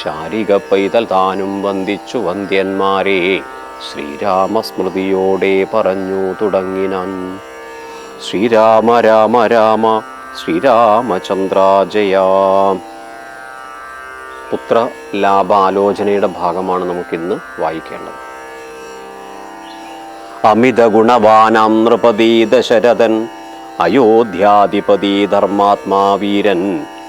ശാരിക പൈതൽ താനും വന്ദിച്ചു വന്ദ്യന്മാരെ. ശ്രീരാമസ്മൃതിയോടെ പറഞ്ഞു തുടങ്ങിനാൻ. ശ്രീരാമ രാമ രാമ ശ്രീരാമചന്ദ്രാജയ. പുത്ര ലാഭാലോചനയുടെ ഭാഗമാണ് നമുക്കിന്ന് വായിക്കേണ്ടത്. അമിത ഗുണവാനാം നൃപതി ദശരഥൻ അയോധ്യാധിപതി ധർമാത്മാ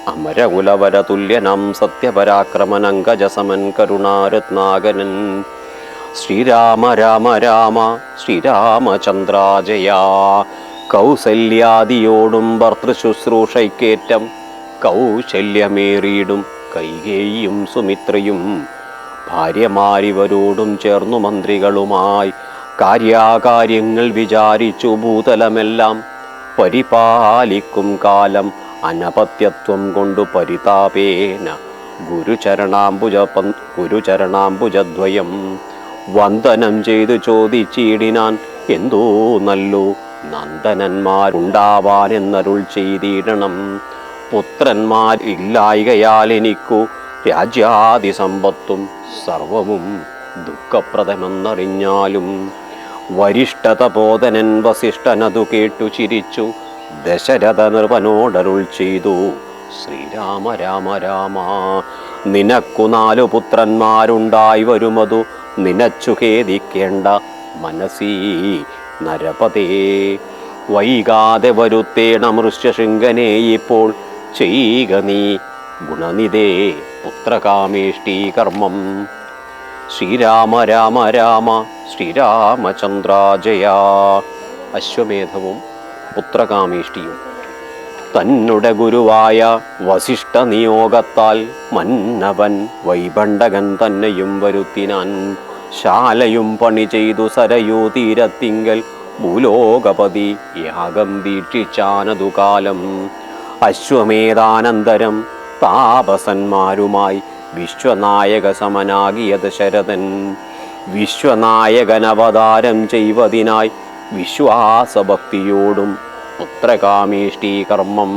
വീരൻ അമരകുലവര തുല്യനം സത്യപരാക്രമനങ്കജസമൻ കരുണാരത്നാകരൻ ശ്രീരാമ രാമ രാമ ശ്രീരാമചന്ദ്രാജയാ. കൗസല്യാദിയോടും ഭർത്തൃശുശ്രൂഷയ്ക്കേറ്റം കൗശല്യമേറിയിടും കൈകേയും സുമിത്രയും. ഭാര്യമാരിവരോടും ചേർന്നു മന്ത്രികളുമായി കാര്യാകാര്യങ്ങൾ വിചാരിച്ചു ഭൂതലമെല്ലാം പരിപാലിക്കും കാലം അനപത്യത്വം കൊണ്ടു പരിതാപേന ഗുരുചരണാംബുജ ഗുരുചരണാംബുജദ്വയം. വന്ദനം ചെയ്തു ചോദിച്ചിടിനാൻ എന്തോ നല്ലു നന്ദനന്മാരുണ്ടാവാൻ എന്നരുൾ ചെയ്തിടണം. പുത്രന്മാർ ഇല്ലായികയാൽ എനിക്കു രാജ്യാദി സമ്പത്തും സർവവും ദുഃഖപ്രദമെന്നറിഞ്ഞാലും വരിഷ്ഠതബോധനൻ വസിഷ്ഠനതു കേട്ടു ചിരിച്ചു. ദശരഥ നിർവനോടരുൾ ചെയ്തു. ശ്രീരാമ രാമ രാമ നിനക്കു നാലു പുത്രന്മാരുണ്ടായി വരുമതു. നിനച്ചു ഖേദിക്കേണ്ട മനസീ നരപതേ. വൈകാതെ വരുത്തേണ ഋഷ്യശൃംഗനെ ഇപ്പോൾ ചെയ്യുക നീ ഗുണനിധേ പുത്രകാമേഷ്ടീ കർമ്മം. ശ്രീരാമ രാമ രാമ ശ്രീരാമചന്ദ്രാജയ. അശ്വമേധവും പുത്രകാമേഷ്ടിയും. തന്നുടെ ഗുരുവായ വസിഷ്ഠ നിയോഗത്താൽ മന്നവൻ വൈഭണ്ഡകൻ തന്നെയും വരുത്തിനാൻ. ശാലയും പണി ചെയ്തു സരയൂ തീരത്തിങ്കൽ ഭൂലോകപതി യാഗം ദീക്ഷിച്ചാനതു കാലം അശ്വമേധാനന്തരം താപസന്മാരുമായി വിശ്വനായക സമനാകിയ ദശരഥൻ വിശ്വനായകനവതാരം ചെയ്വതിനായി വിശ്വാസഭക്തിയോടും പുത്രകാമേഷ്ടി കർമ്മം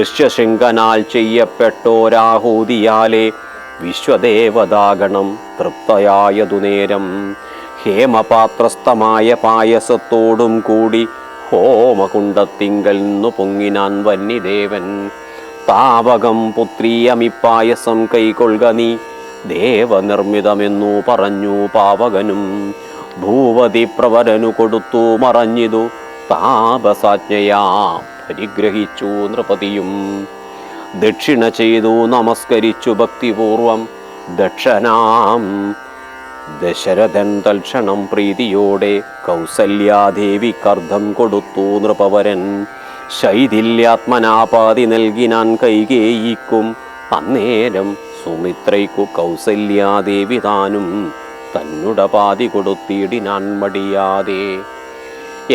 ഋഷ്യശൃംഖനാൽ ചെയ്യപ്പെട്ടോരാഹൂതിയാലെ വിശ്വദേവതാഗണം തൃപ്തയായതു നേരം. ഹേമപാത്രസ്ഥമായ പായസത്തോടും കൂടി ഹോമകുണ്ടത്തിങ്കൽ നിന്നു പൊങ്ങിനാൻ വന്യദേവൻ. താവകം പുത്രീയമിപ്പായസം കൈകൊള്ളുക നീ ദേവനിർമ്മിതമെന്നു പറഞ്ഞു പാവകനും. ഭൂവതി പ്രവരനു കൊടുത്തു മറഞ്ഞിതു. താപസാജ്ഞയാ പരിഗ്രഹിച്ചു നൃപതിയും. ദക്ഷിണ ചെയ്തു നമസ്കരിച്ചു ഭക്തിപൂർവം. ദക്ഷനാം ദശരഥൻ തൽക്ഷണം പ്രീതിയോടെ കൗസല്യാദേവി കർദ്ധം കൊടുത്തു നൃപവരൻ. ശൈഥില്യാത്മനാപാതി നൽകിനാൻ കൈകേയിക്കും. അന്നേരം സുമിത്രയ്ക്കു കൗസല്യാദേവി താനും തന്നുട പാതി കൊടുത്തിടിനാൻ മടിയാതെ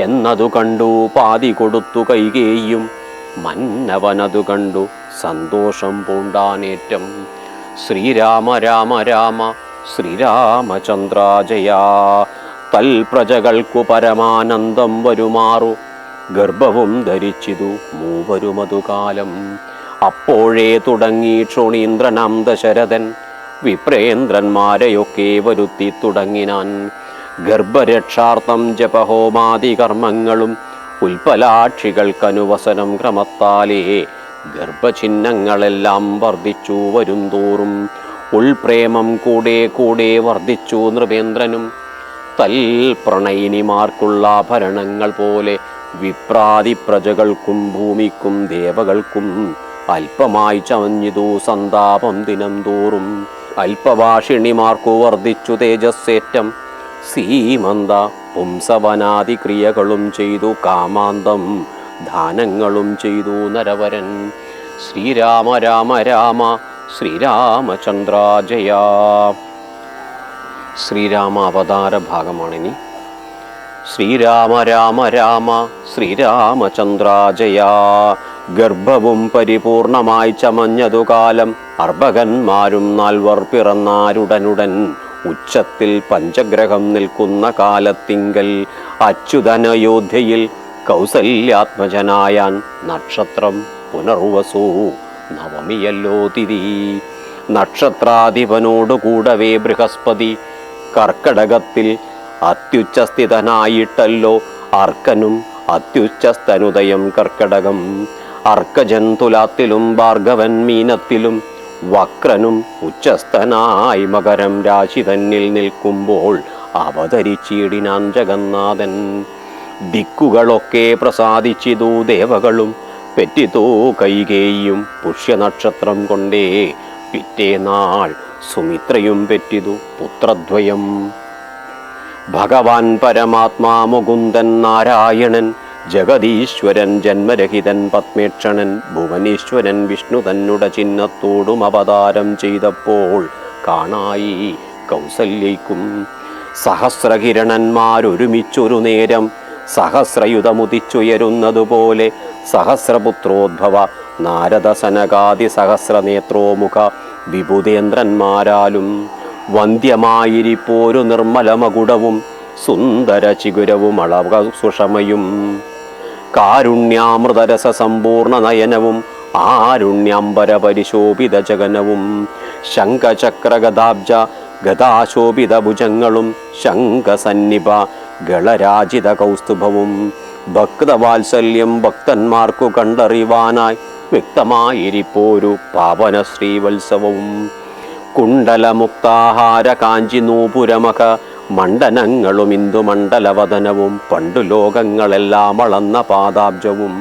എന്നതു കണ്ടു പാതി കൊടുത്തു കൈകേയും. മന്നവനതു കണ്ടു സന്തോഷം പൂണ്ടാനേറ്റം. ശ്രീരാമ രാമ രാമ ശ്രീരാമചന്ദ്രാജയാ. തൽപ്രജകൾക്കു പരമാനന്ദം വരുമാറു. ഗർഭവും ധരിച്ചിതു മൂവരുമതുകാലം. അപ്പോഴേ തുടങ്ങി ക്ഷോണീന്ദ്രനാം ദശരഥൻ. വിപ്രേന്ദ്രന്മാരെയൊക്കെ വരുത്തി തുടങ്ങിനാൻ ഗർഭരക്ഷാർത്ഥം ജപഹോമാദി കർമ്മങ്ങളും ഉൽപ്പലാക്ഷികൾക്കനുവസനം ക്രമത്താലേ ഗർഭചിഹ്നങ്ങളെല്ലാം വർദ്ധിച്ചു വരുംതോറും ഉൾപ്രേമം കൂടെ കൂടെ വർദ്ധിച്ചു നൃപേന്ദ്രനും. തൽ പ്രണയിനിമാർക്കുള്ള ആഭരണങ്ങൾ പോലെ വിപ്രാതി പ്രജകൾക്കും ഭൂമിക്കും ദേവകൾക്കും അല്പമായി ചവഞ്ഞിതു സന്താപം ദിനം തോറും അല്പഭാഷിണിമാർക്കു വർദ്ധിച്ചു തേജസ്സേറ്റം. സീമന്ത പുംസവനാദി ക്രിയകളും ചെയ്തു കാമാന്തം ദാനങ്ങളും ചെയ്തു നരവരൻ. ശ്രീരാമ രാമ രാമ ശ്രീരാമചന്ദ്രാജയ. ശ്രീരാമ അവതാര ഭാഗമാണിനി. ശ്രീരാമ രാമ രാമ ശ്രീരാമചന്ദ്രാജയ. ഗർഭവും പരിപൂർണമായി ചമഞ്ഞതു കാലം അർഭകന്മാരും നാൽവർ പിറന്നാരുടനുടൻ ഉച്ചത്തിൽ പഞ്ചഗ്രഹം നിൽക്കുന്ന കാലത്തിങ്കൽ അച്യുതനയോധ്യയിൽ കൗസല്യാത്മജനായാൻ നക്ഷത്രം പുനർവസു. നവമിയല്ലോ തിരി നക്ഷത്രാധിപനോടു കൂടവേ ബൃഹസ്പതി. കർക്കടകത്തിൽ അത്യുച്ചസ്ഥിതനായിട്ടല്ലോ അർക്കനും അത്യുച്ചസ്തനുദയം കർക്കടകം. അർക്കജൻ തുലാത്തിലും ഭാർഗവൻ മീനത്തിലും വക്രനും ഉച്ചസ്ഥനായി മകരം രാശി തന്നിൽ നിൽക്കുമ്പോൾ അവതരിച്ചിടിനാൻ ജഗന്നാഥൻ ദിക്കുകളൊക്കെ പ്രസാദിച്ചിതു ദേവകളും പെറ്റിതോ കൈകേയും പുഷ്യനക്ഷത്രം കൊണ്ടേ പിറ്റേനാൾ സുമിത്രയും പെറ്റിതു പുത്രദ്വയം. ഭഗവാൻ പരമാത്മാ മുകുന്ദൻ നാരായണൻ ജഗദീശ്വരൻ ജന്മരഹിതൻ പത്മേക്ഷണൻ ഭുവനീശ്വരൻ വിഷ്ണു തന്നുട ചിഹ്നത്തോടും അവതാരം ചെയ്തപ്പോൾ കാണായി കൗസല്യയ്ക്കും സഹസ്രകിരണന്മാരൊരുമിച്ചൊരു നേരം സഹസ്രയുധമുദിച്ചുയരുന്നതുപോലെ സഹസ്രപുത്രോദ്ഭവ നാരദസനകാതി സഹസ്രനേത്രോമുഖ വിഭുതേന്ദ്രന്മാരാലും വന്ധ്യമായിരിപ്പോരു നിർമ്മലമകുടവും സുന്ദര ചിഗുരവും അളവ സുഷമയും. കാരുണ്യാമൃതരസ സമ്പൂർണ നയനവും ആരുണ്യാംബര പരിശോഭിത ജഗനവും ശംഖചക്രഗതാബ്ജ ഗതാശോഭിത ഭുജങ്ങളും ശംഖസന്നിപ ഗളരാജിത കൗസ്തുഭവും. ഭക്തവാത്സല്യം ഭക്തന്മാർക്കു കണ്ടറിവാനായി വ്യക്തമായിരിപ്പോരു പാവന ശ്രീവത്സവവും കുണ്ടലമുക്താഹാര കാഞ്ചി നൂപുരമക മണ്ഡനങ്ങളും ഇന്ദുമണ്ഡലവദനവും പണ്ടു ലോകങ്ങളെല്ലാം അളന്ന പാദാബ്ജവും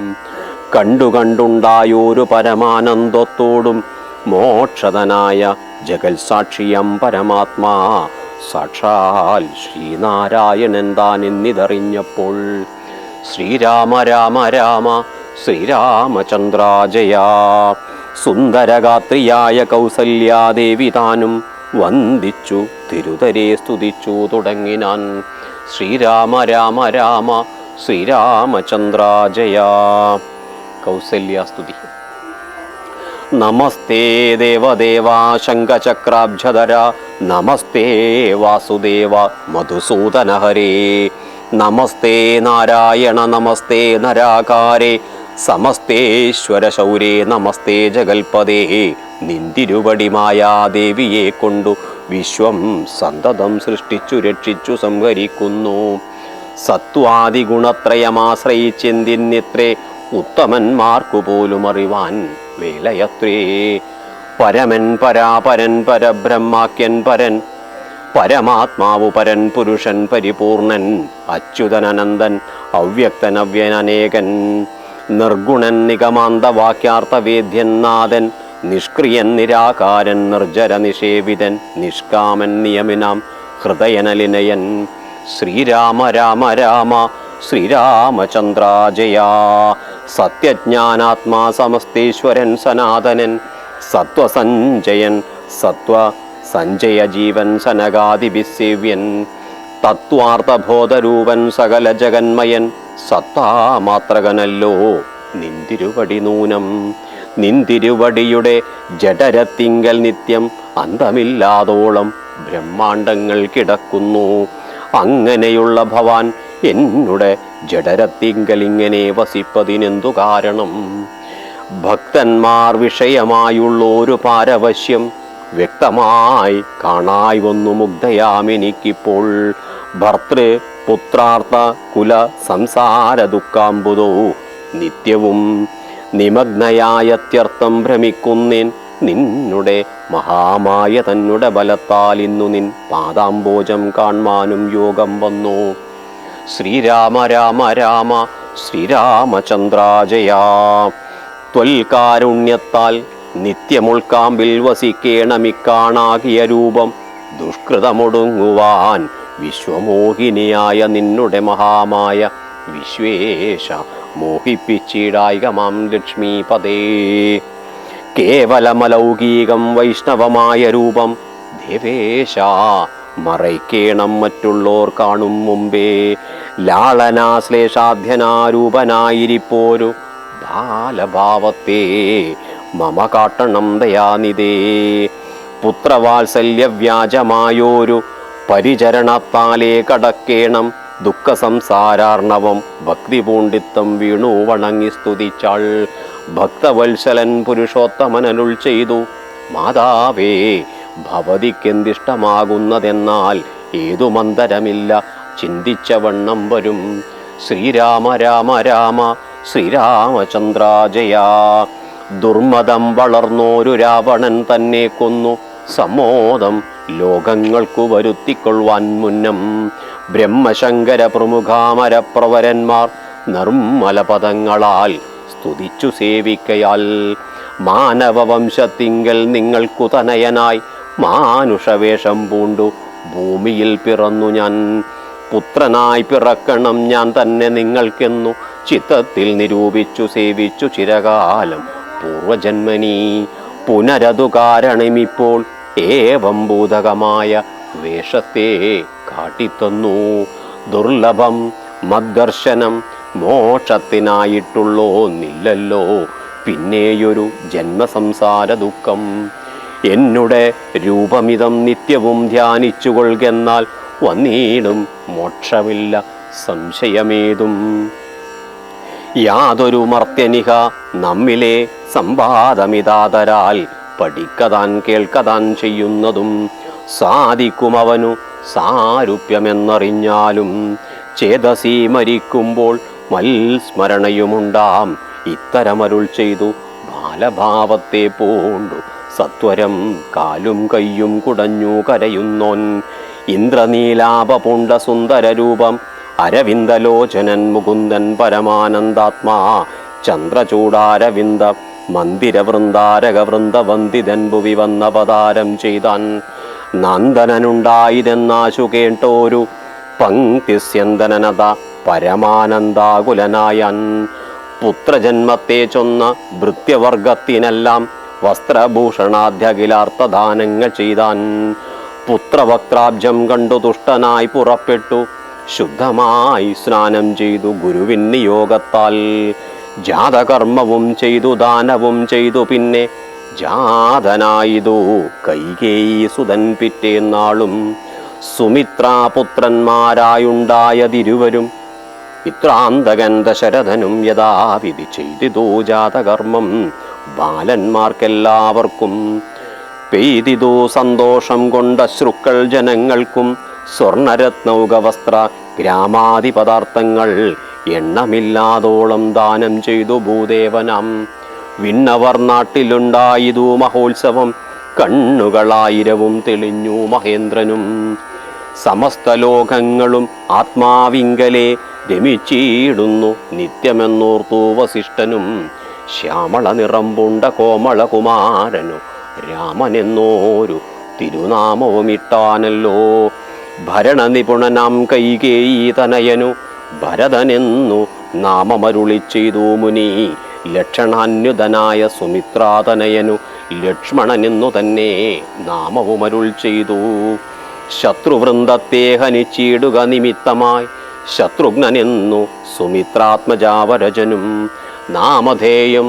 കണ്ടു കണ്ടുണ്ടായൊരു പരമാനന്ദത്തോടും മോക്ഷതനായ ജഗൽസാക്ഷിയം പരമാത്മാ. സാക്ഷാൽ ശ്രീനാരായണൻ താൻ എന്നിതറിഞ്ഞപ്പോൾ ശ്രീരാമ രാമ രാമ ശ്രീരാമചന്ദ്രാജയ. സുന്ദരഗാത്രിയായ കൗസല്യാദേവി താനും വന്ദിച്ചു തിരുതരെ സ്തുതിച്ചു തുടങ്ങിനാൻ. ശ്രീരാമ രാമ രാമ ശ്രീരാമചന്ദ്രാജയ. കൗസല്യാസ്തുതി. നമസ്തേ ദേവദേവാ ശങ്കചക്രാബ്ജധര നമസ്തേ വാസുദേവ മധുസൂദന ഹരേ നമസ്തേ നാരായണ നമസ്തേ നരാകാരേ. സമസ്തേശ്വര ശൗരേ നമസ്തേ ജഗൽപദേ നിന്തിരുപടി മായാദേവിയെ കൊണ്ടു വിശ്വം സന്തതം സൃഷ്ടിച്ചു രക്ഷിച്ചു സംഹരിക്കുന്നു. സത്വാദി ഗുണത്രയമാശ്രയിച്ചെന്തിന്നിത്രേ ഉത്തമന്മാർക്കു പോലും അറിവാൻ വേലയത്രേ. പരമൻ പരാപരൻ പരബ്രഹ്മാക്യൻ പരൻ പരമാത്മാവു പരൻ പുരുഷൻ പരിപൂർണൻ അച്യുതനന്ദൻ അവ്യക്തൻ അവ്യനേകൻ നിർഗുണൻ നിഗമാന്ത വാക്യാർത്ഥവേദ്യൻ നാഥൻ നിഷ്ക്രിയൻ നിരാകാരൻ നിർജര നിഷേവിതൻ നിഷ്കാമൻ നിയമിനാം ഹൃദയനലിനയൻ. ശ്രീരാമ രാമ രാമ ശ്രീരാമചന്ദ്രാജയാ. സത്യജ്ഞാനാത്മാ സമസ്തേശ്വരൻ സനാതനൻ സത്വസഞ്ജയൻ സത്വ സഞ്ജയ ജീവൻ സനകാദിവിസേവ്യൻ തത്വാർത്ഥബോധരൂപൻ സകല ജഗന്മയൻ സത്താമാത്രകനല്ലോ. നിന്തിരുവടി നൂനം. നിന്തിരുവടിയുടെ ജഡരത്തിങ്കൽ നിത്യം അന്തമില്ലാതോളം ബ്രഹ്മാണ്ടങ്ങൾ കിടക്കുന്നു. അങ്ങനെയുള്ള ഭവാൻ എന്നുടെ ജഡരത്തിങ്കലിങ്ങനെ വസിപ്പതിനെന്തു കാരണം? ഭക്തന്മാർ വിഷയമായുള്ളൊരു പാരവശ്യം വ്യക്തമായി കാണായി വന്നു മുഗ്ധയാമെനിക്കിപ്പോൾ ഭർത്തൃ പുത്രാർത്ഥ കുല സംസാര ദുഃഖാമ്പുതോ നിത്യവും നിമഗ്നയായത്യർത്ഥം ഭ്രമിക്കുന്നേൻ നിന്നുടെ മഹാമായ തന്നുടെ ബലത്താൽ ഇന്നു നിൻ പാദാംബോജം കാൺമാനും യോഗം വന്നു. ശ്രീരാമ രാമ രാമ ശ്രീരാമചന്ദ്രാജയാ. ത്വൽകാരുണ്യത്താൽ നിത്യമുൾക്കാമ്പിൽ വസിക്കേണമിക്കാണാകിയ രൂപം ദുഷ്കൃതമൊടുങ്ങുവാൻ വിശ്വമോഹിനിയായ നിന്നുടെ മഹാമായ വിശ്വേശ മോഹിപ്പിച്ചിടായികമാം ലക്ഷ്മീപദേ കേവലമലൗകീകം വൈഷ്ണവമായ രൂപം ദേവേശ മറയ്ക്കേണം മറ്റുള്ളോർ കാണും മുമ്പേ. ലാളനാശ്ലേഷാധ്യനാരൂപനായിരിപ്പോരു ബാലഭാവത്തെ മമ കാട്ടണം ദയാനിതേ പുത്രവാത്സല്യവ്യാജമായോരു പരിചരണത്താലേ കടക്കേണം. ദുഃഖസംസാരാർണവം ഭക്തിപൂണ്ഡിത്തം വീണു വണങ്ങി സ്തുതിച്ചാൾ. ഭക്തവത്സലൻ പുരുഷോത്തമനരുൾ ചെയ്തു. മാതാവേ ഭവതിക്കെന്തിഷ്ടമാകുന്നതെന്നാൽ ഏതു മന്ദരമില്ല ചിന്തിച്ച വണ്ണം വരും. ശ്രീരാമ രാമ രാമ ശ്രീരാമചന്ദ്രാജയാ. ദുർമതം വളർന്നോരു രാവണൻ തന്നെ കൊന്നു. സമ്മോദം ലോകങ്ങൾക്കു വരുത്തിക്കൊള്ളുവാൻ മുന്നം ബ്രഹ്മശങ്കര പ്രമുഖാമരപ്രവരന്മാർ നിർമ്മല പദങ്ങളാൽ സ്തുതിച്ചു സേവിക്കയാൽ മാനവവംശത്തിങ്കൽ നിങ്ങൾക്കു തനയനായി മാനുഷവേഷം പൂണ്ടു ഭൂമിയിൽ പിറന്നു ഞാൻ. പുത്രനായി പിറക്കണം ഞാൻ തന്നെ നിങ്ങൾക്കെന്നു ചിത്തത്തിൽ നിരൂപിച്ചു സേവിച്ചു ചിരകാലം പൂർവജന്മനി പുനരതു കാരണമിപ്പോൾ ഏവം ഭൂതകമായ വേഷത്തെ കാട്ടിത്തന്നു. ദുർലഭം മദ്ദർശനം മോക്ഷത്തിനായിട്ടുള്ളോ നില്ലല്ലോ പിന്നെയൊരു ജന്മസംസാര ദുഃഖം. എന്നുടെ രൂപമിതം നിത്യവും ധ്യാനിച്ചുകൊള്ളുകെന്നാൽ വന്നീടും മോക്ഷമില്ല സംശയമേതും. യാതൊരു മർത്യനിക നമ്മിലെ സംവാദമിതാതരാൽ പഠിക്കതാൻ കേൾക്കതാൻ ചെയ്യുന്നതും സാധിക്കും അവനു സാരൂപ്യമെന്നറിഞ്ഞാലും ചേതസി മരിക്കുമ്പോൾ മൽസ്മരണയുമുണ്ടാം. ഇത്തരമരുൾ ചെയ്തു ബാലഭാവത്തെ പോണ്ടു. സത്വരം കാലും കയ്യും കുടഞ്ഞു കരയുന്നോൻ ഇന്ദ്രനീലാപപുണ്ട സുന്ദരരൂപം അരവിന്ദലോചനൻ മുകുന്ദൻ പരമാനന്ദാത്മാ. ചന്ദ്രചൂടാരവിന്ദ മന്ദിരവൃന്ദാരക വൃന്ദവന്ദിതൻ ഭുവി വന്നപതാരം ചെയ്താൻ നന്ദനനുണ്ടായിരുന്നാശു കേട്ടോരു പങ്ക്തിസ്യന്തനനത പരമാനന്ദാകുലനായൻ. പുത്രജന്മത്തെ ചൊന്ന ഭൃത്യവർഗത്തിനെല്ലാം വസ്ത്രഭൂഷണാധ്യകിലാർത്ഥദാനങ്ങൾ ചെയ്താൻ പുത്രവക്രാബ്ജം കണ്ടു തുഷ്ടനായി പുറപ്പെട്ടു ശുദ്ധമായി സ്നാനം ചെയ്തു ഗുരുവിൻ നിയോഗത്താൽ ജാതകർമ്മവും ചെയ്തു ദാനവും ചെയ്തു പിന്നെ ജാതനായിതു. കൈകേയി സുതൻ പിറ്റേന്നാളും സുമിത്രാപുത്രന്മാരായുണ്ടായതിരുവരും ഇത്രാന്തകൻ ദശരഥനും യഥാവിധി ചെയ്തിതു ജാതകർമ്മം. ബാലന്മാർക്കെല്ലാവർക്കും പെയ്തിതു സന്തോഷം കൊണ്ട ശ്രുക്കൾ ജനങ്ങൾക്കും സ്വർണരത്നൗക വസ്ത്ര ഗ്രാമാതി പദാർത്ഥങ്ങൾ എണ്ണമില്ലാതോളം ദാനം ചെയ്തു ഭൂദേവനം. വിണ്ണവർ നാട്ടിലുണ്ടായതു മഹോത്സവം കണ്ണുകളായിരവും തെളിഞ്ഞു മഹേന്ദ്രനും. സമസ്ത ലോകങ്ങളും ആത്മാവിങ്കലെ രമിച്ചിടുന്നു നിത്യമെന്നോർത്തു വസിഷ്ഠനും. ശ്യാമള നിറം നിറമ്പുണ്ട കോമളകുമാരനു രാമനെന്നോരു തിരുനാമവുമിട്ടാനല്ലോ. ഭരണനിപുണനാം കൈകേയി തനയനു ഭരതനെന്നു നാമമരുളി ചെയ്തു മുനി. ലക്ഷണാന്യുതനായ സുമിത്രാതനയനു ലക്ഷ്മണനെന്നു തന്നെ നാമവുമരുൾ ചെയ്തു. ശത്രുവൃന്ദത്തെ ഹനിച്ചിടുക നിമിത്തമായി ശത്രുഘ്നനെന്നു സുമിത്രാത്മജാവരജനും നാമധേയം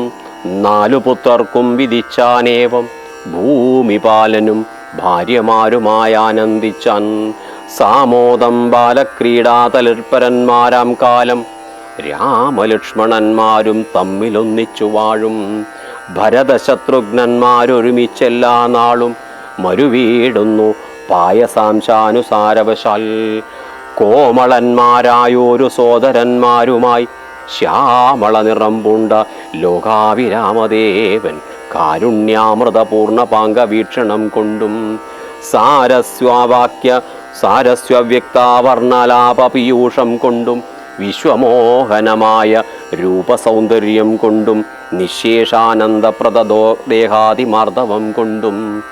നാലു പുത്രർക്കും വിധിച്ചാനേവം ഭൂമിപാലനും ഭാര്യമാരുമായി ആനന്ദിച്ചാൻ സാമോദം ബാലക്രീഡാതലിർപ്പരന്മാരാം കാലം. രാമലക്ഷ്മണന്മാരും തമ്മിലൊന്നിച്ചു വാഴും. ഭരതശത്രുഘ്നന്മാരൊരുമിച്ചെല്ലാ നാളും മരുവീടുന്നു പായസാംശാനുസാരവശാൽ. കോമളന്മാരായോരു സോദരന്മാരുമായി ശ്യാമള നിറം പൂണ്ട ലോകാവിരാമദേവൻ കാരുണ്യാമൃതപൂർണ പാങ്കവീക്ഷണം കൊണ്ടും. സാരസ്വാവാക്യ സാരസ്വവ്യക്താവർണലാപ പീയൂഷം കൊണ്ടും വിശ്വമോഹനമായ രൂപസൗന്ദര്യം കൊണ്ടും നിശേഷാനന്ദപ്രദോ ദേഹാതിമാർദ്ദവം കൊണ്ടും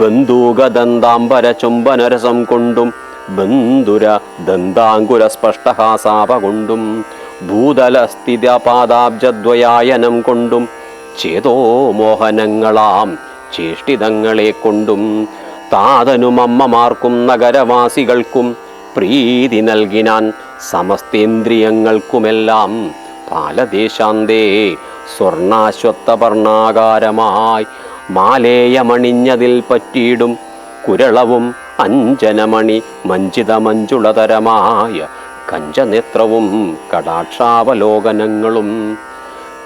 ബന്ധൂകദന്താംബര ചുംബനരസം കൊണ്ടും ബന്ധുര ദന്താങ്കുര സ്പഷ്ടഹാസാപ കൊണ്ടും ഭൂതല സ്ഥിതപാദാബ്ജദ്വയായനം കൊണ്ടും ചേതോ മോഹനങ്ങളാം ചേഷ്ടിതങ്ങളെ കൊണ്ടും താതനും അമ്മമാർക്കും നഗരവാസികൾക്കും പ്രീതി നൽകിനാൻ സമസ്തേന്ദ്രിയങ്ങൾക്കുമെല്ലാം പാലദേശാന്തേ സ്വർണാശ്വത്തപർണാകാരമായി മാലേയമണിഞ്ഞതിൽ പറ്റിയിടും കുരളവും അഞ്ജനമണി മഞ്ചിത മഞ്ജുളതരമായ കഞ്ചനേത്രവും കടാക്ഷാവലോകനങ്ങളും.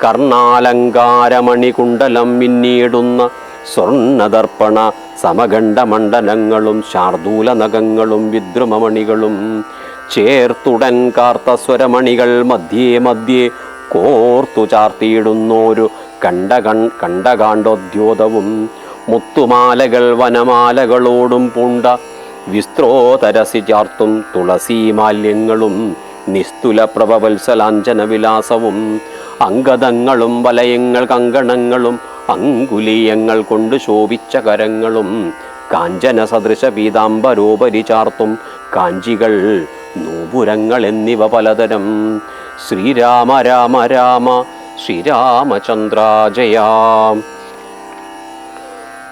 കർണാലങ്കാരമണികുണ്ടലം മിന്നിയിടുന്ന സ്വർണദർപ്പണ സമഖണ്ഡമണ്ഡലങ്ങളും ശാർദൂല നഖങ്ങളും വിദ്രുമമണികളും ചേർത്തുടൻ കാർത്തസ്വരമണികൾ മധ്യേ മധ്യേ കോർത്തു ചാർത്തിയിടുന്നോരു കണ്ടകൺ കണ്ടകാണ്ടോദ്യോതവും മുത്തുമാലകൾ വനമാലകളോടും പൂണ്ട വിസ്ത്രോതരസി ചാർത്തും തുളസീമാല്യങ്ങളും നിസ്തുല പ്രഭവത്സലാഞ്ജന വിലാസവും അംഗതങ്ങളും വലയങ്ങൾ കങ്കണങ്ങളും അങ്കുലീയങ്ങൾ കൊണ്ട് ശോഭിച്ച കരങ്ങളും കാഞ്ചന സദൃശ പീതാംബരോപരി ചാർത്തും കാഞ്ചികൾ നൂപുരങ്ങൾ എന്നിവ പലതരം. ശ്രീരാമ രാമ രാമ ശ്രീരാമചന്ദ്രാജയാ.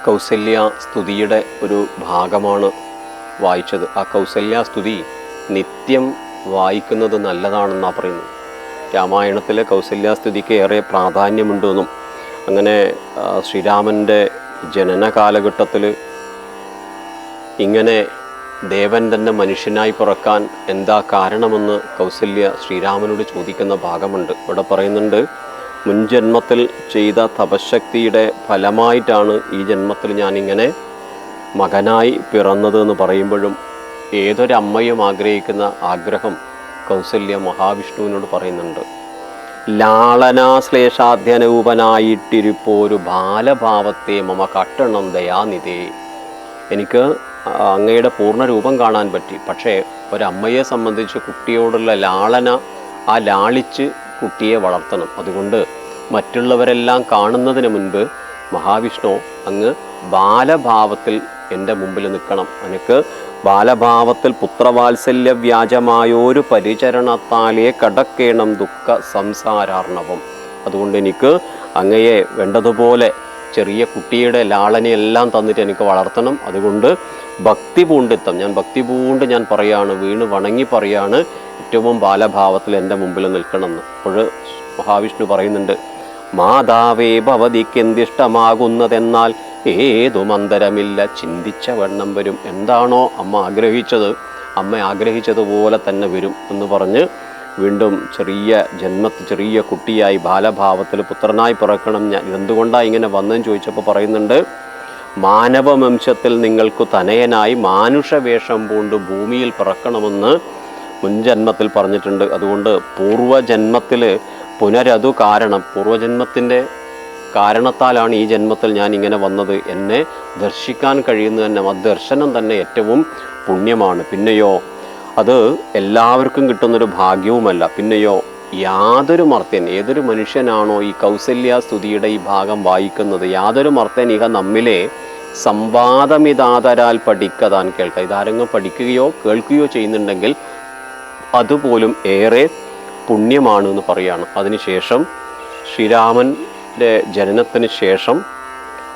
കൗസല്യ സ്തുതിയുടെ ഒരു ഭാഗമാണ് വായിച്ചത്. ആ കൗസല്യ സ്തുതി നിത്യം വായിക്കുന്നത് നല്ലതാണെന്നാണ് പറയുന്നത്. രാമായണത്തിലെ കൗസല്യ സ്തുതിക്ക് ഏറെ പ്രാധാന്യമുണ്ടെന്നും അങ്ങനെ ശ്രീരാമന്റെ ജനന കാലഘട്ടത്തിൽ ഇങ്ങനെ ദേവൻ തന്നെ മനുഷ്യനായി പിറക്കാൻ എന്താ കാരണമെന്ന് കൗസല്യ ശ്രീരാമനോട് ചോദിക്കുന്ന ഭാഗമുണ്ട്. ഇവിടെ പറയുന്നുണ്ട് മുൻജന്മത്തിൽ ചെയ്ത തപശക്തിയുടെ ഫലമായിട്ടാണ് ഈ ജന്മത്തിൽ ഞാനിങ്ങനെ മകനായി പിറന്നത് എന്ന് പറയുമ്പോഴും ഏതൊരമ്മയും ആഗ്രഹിക്കുന്ന ആഗ്രഹം കൗസല്യ മഹാവിഷ്ണുവിനോട് പറയുന്നുണ്ട്. ലാളനാശ്ലേഷാധ്യനൂപനായിട്ടിരിപ്പോരു ബാലഭാവത്തെ മമ കട്ടണം ദയാനിധി. എനിക്ക് അങ്ങയുടെ പൂർണ രൂപം കാണാൻ പറ്റി. പക്ഷേ ഒരമ്മയെ സംബന്ധിച്ച് കുട്ടിയോടുള്ള ലാളന ആ ലാളിച്ച് കുട്ടിയെ വളർത്തണം. അതുകൊണ്ട് മറ്റുള്ളവരെല്ലാം കാണുന്നതിന് മുൻപ് മഹാവിഷ്ണു അങ്ങ് ബാലഭാവത്തിൽ എന്റെ മുമ്പിൽ നിൽക്കണം. എനിക്ക് ബാലഭാവത്തിൽ പുത്രവാത്സല്യ വ്യാജമായൊരു പരിചരണത്താലേ കടക്കേണം ദുഃഖ സംസാരാർണവം. അതുകൊണ്ട് എനിക്ക് അങ്ങയെ വേണ്ടതുപോലെ ചെറിയ കുട്ടിയുടെ ലാളനെയെല്ലാം തന്നിട്ട് എനിക്ക് വളർത്തണം. അതുകൊണ്ട് ഭക്തി പൂണ്ടിത്തം ഞാൻ ഭക്തി പൂണ്ട് ഞാൻ പറയാണ് വീണ് വണങ്ങി പറയാണ് ഏറ്റവും ബാലഭാവത്തിൽ എന്റെ മുമ്പിൽ നിൽക്കണമെന്ന്. അപ്പോൾ മഹാവിഷ്ണു പറയുന്നുണ്ട് മാതാവേ ഭവതിക്കെന്തിഷ്ടമാകുന്നതെന്നാൽ ഏതു മന്ദരമില്ല ചിന്തിച്ച വണ്ണം വരും. എന്താണോ അമ്മ ആഗ്രഹിച്ചത് അമ്മ ആഗ്രഹിച്ചതുപോലെ തന്നെ വരും എന്ന് പറഞ്ഞ് വീണ്ടും ചെറിയ ജന്മത്ത് ചെറിയ കുട്ടിയായി ബാലഭാവത്തിൽ പുത്രനായി പിറക്കണം. ഞാൻ ഇതെന്തുകൊണ്ടാണ് ഇങ്ങനെ വന്നെന്ന് ചോദിച്ചപ്പോൾ പറയുന്നുണ്ട് മാനവവംശത്തിൽ നിങ്ങൾക്ക് തനയനായി മാനുഷവേഷം പൂണ്ട് ഭൂമിയിൽ പിറക്കണമെന്ന് മുൻജന്മത്തിൽ പറഞ്ഞിട്ടുണ്ട്. അതുകൊണ്ട് പൂർവജന്മത്തിൽ പുനരതു കാരണം. പൂർവജന്മത്തിന്റെ കാരണത്താലാണ് ഈ ജന്മത്തിൽ ഞാൻ ഇങ്ങനെ വന്നത്. എന്നെ ദർശിക്കാൻ കഴിയുന്നത് തന്നെ ആ ദർശനം തന്നെ ഏറ്റവും പുണ്യമാണ്. പിന്നെയോ അത് എല്ലാവർക്കും കിട്ടുന്നൊരു ഭാഗ്യവുമല്ല. പിന്നെയോ യാതൊരു മർത്യൻ ഏതൊരു മനുഷ്യനാണോ ഈ കൗസല്യ സ്തുതിയുടെ ഈ ഭാഗം വായിക്കുന്നത്? യാതൊരു മർത്യൻ ഇഹ നമ്മിലെ സംവാദമിതാതരാൽ പഠിക്കതാൻ കേൾക്കുക ഇതാരെങ്കിലും പഠിക്കുകയോ കേൾക്കുകയോ ചെയ്യുന്നുണ്ടെങ്കിൽ അതുപോലും ഏറെ പുണ്യമാണ് എന്ന് പറയുകയാണ് അതിനുശേഷം ശ്രീരാമന്റെ ജനനത്തിന് ശേഷം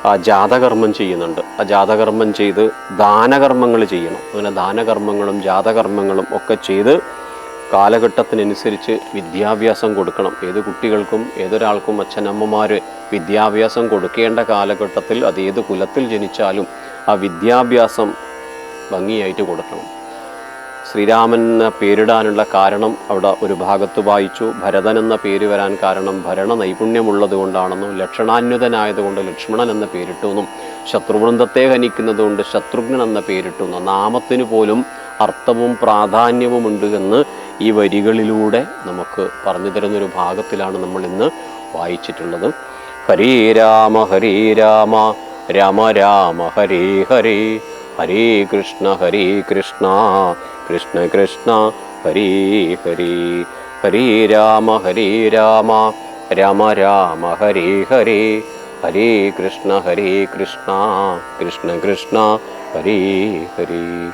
ആ ജാതകർമ്മം ചെയ്യുന്നുണ്ട്. ആ ജാതകർമ്മം ചെയ്ത് ദാനകർമ്മങ്ങൾ ചെയ്യണം. അങ്ങനെ ദാനകർമ്മങ്ങളും ജാതകർമ്മങ്ങളും ഒക്കെ ചെയ്ത് കാലഘട്ടത്തിനനുസരിച്ച് വിദ്യാഭ്യാസം കൊടുക്കണം. ഏത് കുട്ടികൾക്കും ഏതൊരാൾക്കും അച്ഛനമ്മമാർ വിദ്യാഭ്യാസം കൊടുക്കേണ്ട കാലഘട്ടത്തിൽ അത് ഏത് കുലത്തിൽ ജനിച്ചാലും ആ വിദ്യാഭ്യാസം ഭംഗിയായിട്ട് കൊടുക്കണം. ശ്രീരാമൻ പേരിടാനുള്ള കാരണം അവിടെ ഒരു ഭാഗത്ത് വായിച്ചു. ഭരതൻ എന്ന പേര് വരാൻ കാരണം ഭരണ നൈപുണ്യമുള്ളത് കൊണ്ടാണെന്നും ലക്ഷണാന്യുതനായതുകൊണ്ട് ലക്ഷ്മണൻ എന്ന പേരിട്ടു എന്നും ശത്രുവൃന്ദത്തെ ഹനിക്കുന്നത് കൊണ്ട് ശത്രുഘ്നൻ എന്ന പേരിട്ടു എന്നും നാമത്തിന് പോലും അർത്ഥവും പ്രാധാന്യവുമുണ്ട് എന്ന് ഈ വരികളിലൂടെ നമുക്ക് പറഞ്ഞു തരുന്നൊരു ഭാഗത്തിലാണ് നമ്മൾ ഇന്ന് വായിച്ചിട്ടുള്ളത്. ഹരേ രാമ ഹരേ രാമ രാമ രാമ ഹരേ ഹരേ ഹരേ കൃഷ്ണ ഹരേ കൃഷ്ണ കൃഷ്ണ കൃഷ്ണ ഹരീ ഹരി. ഹരീ രാമ ഹരീ രാമ. രാമ രാമ ഹരീ ഹരി. ഹരീ കൃഷ്ണ ഹരീ കൃഷ്ണ. കൃഷ്ണ കൃഷ്ണ ഹരീ ഹരി.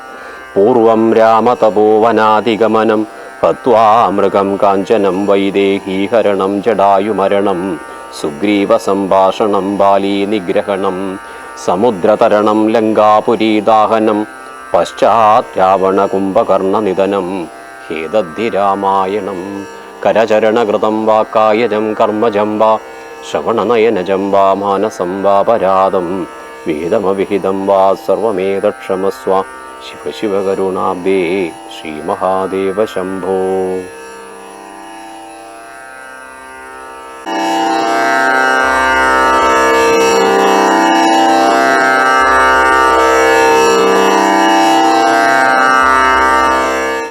പൂർവം രാമതപോവനാധിഗമനം. മൃഗം കാഞ്ചനം വൈദേഹീഹരണം ജടായുമരണം. സുഗ്രീവസംഭാഷണം ബാലീ നിഗ്രഹണം സമുദ്രതരണം ലങ്കാപുരീദാഹനം. പശ്ചാത്രാവണകുംഭകർണനിധനം ഹേതദ്ധിരാമായണം കരചരണകൃതം വാക്കായജം കർമ്മജം വാ ശ്രവണനയനജം വാ മാനസം വാപരാധം വേദമവിഹിതം വാ സർവമേതക്ഷമസ്വ. ശിവ ശിവകരുണാബ്ദേ ശ്രീമഹാദേവ ശംഭോ